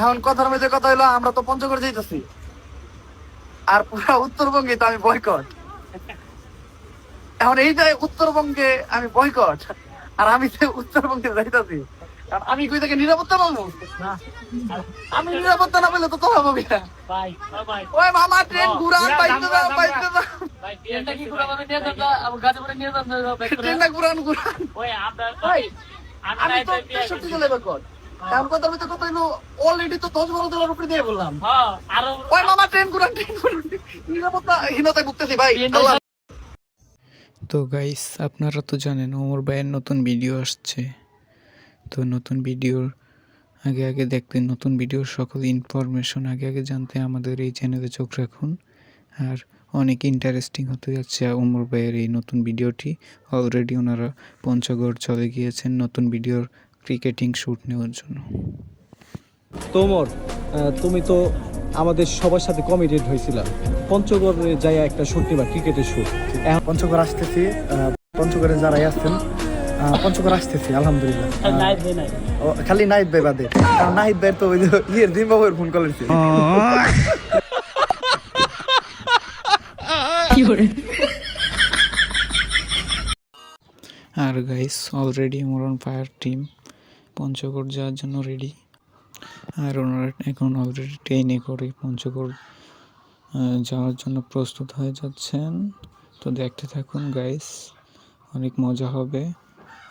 এখন কথার মধ্যে কথা হইল আমরা তো পঞ্চগড় যাইতেছি। আর পুরা উত্তরবঙ্গে তো আমি বয়কট এখন এই যে উত্তরবঙ্গে আমি বয়কট আর আমি যে উত্তরবঙ্গে যাইতেছি। আমি কই থেকে নিরাপত্তা পাবো? আমি নিরাপত্তা না পেলে তো তোরা পাবি না। ওই মামা ট্রেন ঘুরান পাইতে দাও পাইতে দাও ট্রেনটা কি করে নিয়ে আবার গাজীপুরে নিয়ে ট্রেনটা ঘুরান ঘুরান। ওই ভাই, আমি তো তেষট্টি বয়কট কথা অলরেডি তো দশ বারো জেলার উপরে দিয়ে বললাম। হ্যাঁ ওই মামা ট্রেন ঘুরান ট্রেন ঘুরান। নিরাপত্তা ভুগতেছি ভাই। তো গাইস আপনারা তো জানেন ওমর ভাইয়ের নতুন ভিডিও আসছে। তো নতুন ভিডিওর আগে আগে দেখতে নতুন ভিডিওর সকল ইনফরমেশন আগে আগে জানতে আমাদের এই চ্যানেলে চোখ রাখুন। আর অনেক ইন্টারেস্টিং হতে যাচ্ছে ওমর ভাইয়ের এই নতুন ভিডিওটি অলরেডি ওনারা পঞ্চগড় চলে গিয়েছেন নতুন ভিডিওর ক্রিকেটিং শ্যুট নেওয়ার জন্য। তোমর আহ, তুমি তো আমাদের সবার সাথে কমিটেড হয়েছিল। পঞ্চগড়ে যাই একটা শুট নিবা ক্রিকেটের শুট এখন পঞ্চগড় আসতেছি পঞ্চগড়ে যারাই আসছেন আহ, পঞ্চগড় আসতেছি আলহামদুলিল্লাহ। খালি নাহিদ ভাই বাদে। কারণ নাহিদ ভাই তো ওই ইয়ের জিম্বাবুয়ের ফোন কল আর guys already মোরন fire team Panchagarh যাওয়ার জন্য রেডি আর ওনারা এখন অলরেডি ট্রেনে করে পঞ্চগড় যাওয়ার জন্য প্রস্তুত হয়ে যাচ্ছেন। তো দেখতে থাকুন গাইস অনেক মজা হবে,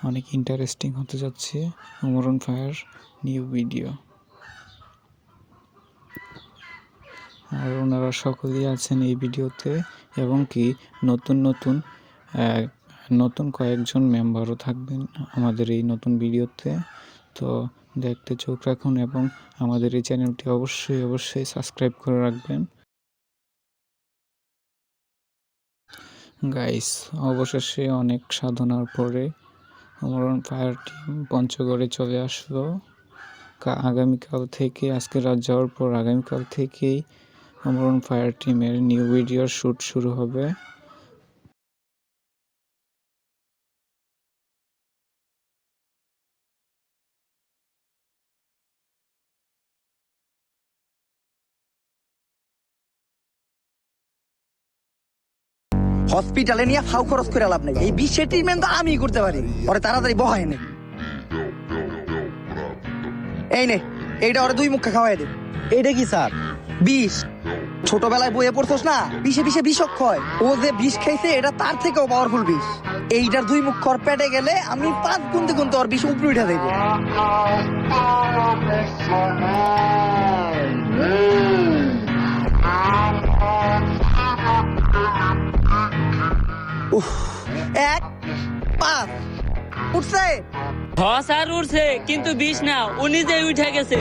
অনেক ইন্টারেস্টিং হতে যাচ্ছে অমরণ ফায়ার নিউ ভিডিও আর ওনারা সকলেই আছেন এই ভিডিওতে এবং কি নতুন নতুন নতুন কয়েকজন মেম্বারও থাকবেন আমাদের এই নতুন ভিডিওতে তো দেখতে চোখ রাখুন এবং আমাদের এই চ্যানেলটি অবশ্যই অবশ্যই সাবস্ক্রাইব করে রাখবেন। গাইস, অবশেষে অনেক সাধনার পরে অমরণ ফায়ার টিম পঞ্চগড়ে চলে আসলো। আগামীকাল থেকে, আজকে রাত যাওয়ার পর আগামীকাল থেকেই অমরণ ফায়ার টিমের নিউ ভিডিওর শ্যুট শুরু হবে। হসপিটালে নিয়ে ফাউ খরচ করে লাভ নেই। এই বিশ্বের ট্রিটমেন্ট তো আমি করতে পারি। পরে তাড়াতাড়ি বহাই নে। এই নে, এইটা ওরে দুই মুখা খাওয়াই দে। এইটা কি স্যার? বিষ। ছোটবেলায় বইয়ে পড়ছস না? বিষে বিষে বিষক্ষয় ও যে বিষ খাইছে, এটা তার থেকেও পাওয়ারফুল বিষ। এইটার দুই মুখ খর পেটে গেলে আমি পাঁচ গুনতে গুনতে ওর বিষ উপরে উঠে দেবো এক পাঁচ। উঠছে? হ্যাঁ স্যার উঠছে কিন্তু বিষ না উনি যে উঠে গেছে।